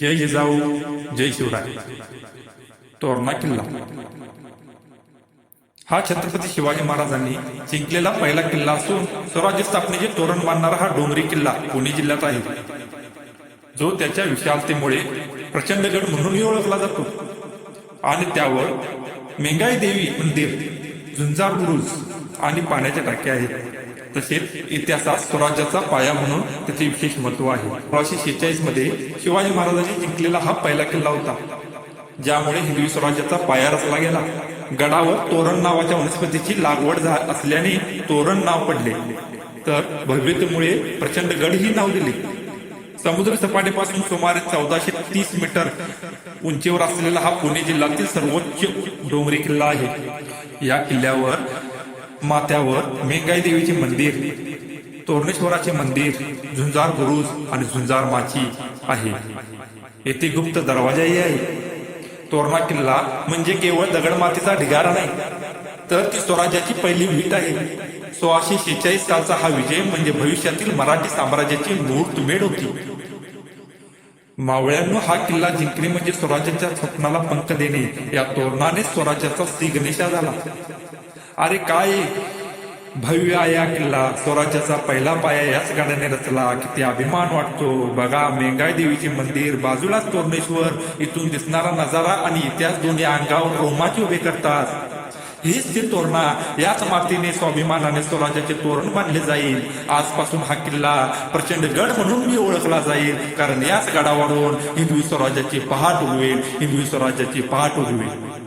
जय जिजाऊ जय शिवराय तोरणा किल्ला हा छत्रपती शिवाजी महाराजांनी जिंकलेला पहिला किल्ला असून स्वराज्य स्थापनेचे तोरण बांधणारा हा डोंगरी किल्ला पुणे जिल्ह्यात आहे जो त्याच्या विशालतेमुळे प्रचंडगड म्हणूनही ओळखला जातो आणि त्यावर मेंगाई देवी मंदिर झुंजार बुरुज आणि पाण्याच्या टाक्या आहेत. तसेच इतिहासात स्वराज्याचा पाया म्हणून त्याचे विशेष महत्त्व आहे. सोळाशे शेहेचाळीसमध्ये शिवाजी महाराजांनी जिंकलेला हा पहिला किल्ला होता ज्यामुळे हिंदवी स्वराज्याचा पाया रचला गेला. गडावर तोरण नावाच्या वनस्पतीची लागवड झा असल्याने तोरण नाव पडले. तर भव्यतेमुळे प्रचंड गड ही नाव दिले. समुद्र सपाटीपासून सुमारे चौदाशे तीस मीटर उंचीवर असलेला हा पुणे जिल्ह्यातील सर्वोच्च डोंगरी किल्ला आहे. या किल्ल्यावर माथ्यावर मेंगाई देवीचे मंदिर तोरणेश्वराचे मंदिर झुंजार बुरुज आणि झुंजार माची आहे. येथे गुप्त दरवाजाही आहे. तोरणा किल्ला म्हणजे केवळ दगडमातीचा ढिगारा नाही तर ती स्वराज्याची पहिली भीट आहे. सोळाशे शेचाळीस सालचा हा विजय म्हणजे भविष्यातील मराठी साम्राज्याची मुहूर्तमेढ होती मावळ्यांनो हा किल्ला जिंकणे म्हणजे स्वराज्याच्या स्वप्नाला पंख देणे. या तोरणाने स्वराज्याचा श्री गणेशा झाला. अरे काय? भव्य या किल्ला स्वराज्याचा पहिला पाया याच गाड्याने रचला. किती अभिमान वाटतो. बघा मेंगाई देवीचे मंदिर बाजूलाच तोरणेश्वर इथून दिसणारा नजारा आणि इतिहास दोन्ही अंगावर रोमाची उभे करतात. हीच ती तोरणा. याच मातीने स्वाभिमानाने स्वराज्याचे तोरण बांधले जाईल. आजपासून हा किल्ला प्रचंड गड म्हणून मी ओळखला जाईल. कारण याच गडावरून हिंदवी स्वराज्याची पहाट उगवेल. हिंदवी स्वराज्याची पहाट उगवेल.